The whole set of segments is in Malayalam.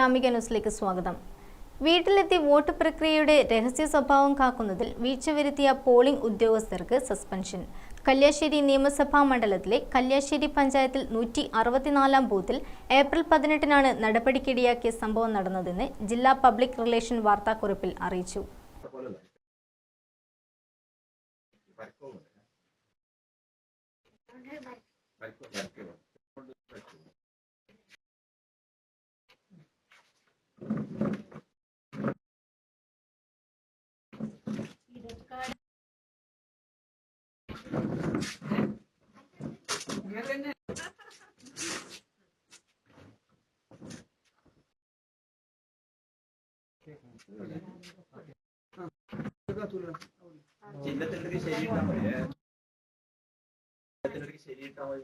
ഗ്രാമിക ന്യൂസിലേക്ക് സ്വാഗതം. വീട്ടിലെത്തി വോട്ട് പ്രക്രിയയുടെ രഹസ്യ സ്വഭാവം കാക്കുന്നതിൽ വീഴ്ച വരുത്തിയ പോളിംഗ് ഉദ്യോഗസ്ഥർക്ക് സസ്പെൻഷൻ. കല്യാശ്ശേരി നിയമസഭാ മണ്ഡലത്തിലെ കല്യാശ്ശേരി പഞ്ചായത്തിൽ നൂറ്റി അറുപത്തിനാലാം ബൂത്തിൽ ഏപ്രിൽ പതിനെട്ടിനാണ് നടപടിക്കിടയാക്കിയ സംഭവം നടന്നതെന്ന് ജില്ലാ പബ്ലിക് റിലേഷൻ വാർത്താക്കുറിപ്പിൽ അറിയിച്ചു. ചിഹ്നത്തിലേക്ക് ശരിയിട്ടാ മതി ഏ. ചിഹ്നത്തിലേക്ക് ശരിയിട്ടാ മതി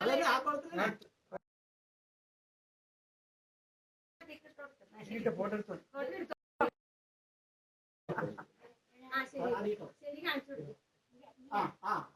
കളയാൻ പറ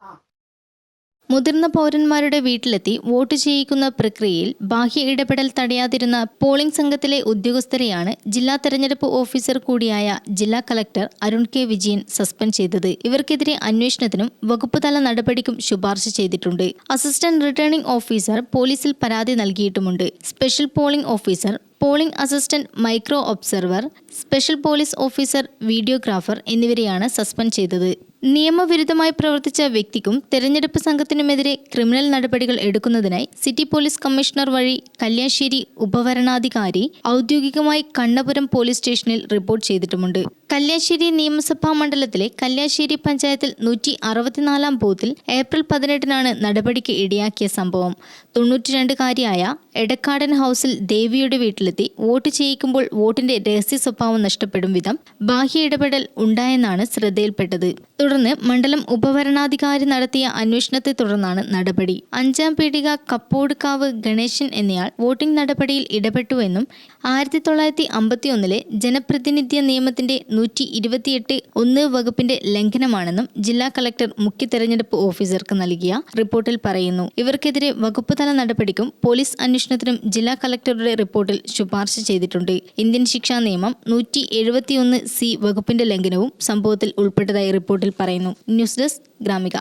മുതിർന്ന പൗരന്മാരുടെ വീട്ടിലെത്തി വോട്ട് ചെയ്യിക്കുന്ന പ്രക്രിയയിൽ ബാഹ്യ ഇടപെടൽ തടയാതിരുന്ന പോളിംഗ് സംഘത്തിലെ ഉദ്യോഗസ്ഥരെയാണ് ജില്ലാ തെരഞ്ഞെടുപ്പ് ഓഫീസർ കൂടിയായ ജില്ലാ collector Arun K Vijayan suspend ചെയ്തത്. ഇവർക്കെതിരെ അന്വേഷണത്തിനും വകുപ്പുതല നടപടിക്കും ശുപാർശ ചെയ്തിട്ടുണ്ട്. അസിസ്റ്റന്റ് റിട്ടേണിംഗ് ഓഫീസർ പോലീസിൽ പരാതി നൽകിയിട്ടുമുണ്ട്. Special polling officer polling assistant micro observer special police officer videographer എന്നിവരെയാണ് സസ്പെൻഡ് ചെയ്തത്. നിയമവിരുദ്ധമായി പ്രവർത്തിച്ച വ്യക്തിക്കും തെരഞ്ഞെടുപ്പ് സംഘത്തിനുമെതിരെ ക്രിമിനൽ നടപടികൾ എടുക്കുന്നതിനായി സിറ്റി പോലീസ് കമ്മീഷണർ വഴി കല്യാശ്ശേരി ഉപവരണാധികാരി ഔദ്യോഗികമായി കണ്ണപുരം പോലീസ് സ്റ്റേഷനിൽ റിപ്പോർട്ട് ചെയ്തിട്ടുമുണ്ട്. കല്യാശ്ശേരി നിയമസഭാ മണ്ഡലത്തിലെ കല്യാശ്ശേരി പഞ്ചായത്തിൽ നൂറ്റി അറുപത്തിനാലാം ബൂത്തിൽ ഏപ്രിൽ പതിനെട്ടിനാണ് നടപടിക്ക് ഇടയാക്കിയ സംഭവം. തൊണ്ണൂറ്റിരണ്ടുകാരിയായ എടക്കാടൻ ഹൗസിൽ ദേവിയുടെ വീട്ടിലെത്തി വോട്ട് ചെയ്യിക്കുമ്പോൾ വോട്ടിന്റെ രഹസ്യ സ്വഭാവം നഷ്ടപ്പെടും വിധം ബാഹ്യ ഇടപെടൽ ഉണ്ടായെന്നാണ് ശ്രദ്ധയിൽപ്പെട്ടത്. തുടർന്ന് മണ്ഡലം ഉപഭരണാധികാരി നടത്തിയ അന്വേഷണത്തെ തുടർന്നാണ് നടപടി. അഞ്ചാം പീടിക കപ്പോടുക്കാവ് ഗണേശൻ എന്നയാൾ വോട്ടിംഗ് നടപടിയിൽ ഇടപെട്ടുവെന്നും ആയിരത്തി തൊള്ളായിരത്തി അമ്പത്തിയൊന്നിലെ ജനപ്രതിനിധ്യ നിയമത്തിന്റെ നൂറ്റി ഇരുപത്തിയെട്ട് ഒന്ന് വകുപ്പിന്റെ ലംഘനമാണെന്നും ജില്ലാ കളക്ടർ മുഖ്യ തെരഞ്ഞെടുപ്പ് ഓഫീസർക്ക് നൽകിയ റിപ്പോർട്ടിൽ പറയുന്നു. ഇവർക്കെതിരെ വകുപ്പ് തല നടപടിക്കും പോലീസ് അന്വേഷണത്തിനും ജില്ലാ കളക്ടറുടെ റിപ്പോർട്ടിൽ ശുപാർശ ചെയ്തിട്ടുണ്ട്. ഇന്ത്യൻ ശിക്ഷാ നിയമം നൂറ്റി എഴുപത്തിയൊന്ന് സി വകുപ്പിന്റെ ലംഘനവും സംഭവത്തിൽ ഉൾപ്പെട്ടതായി റിപ്പോർട്ടിൽ പറയുന്നു. News desk Gramika.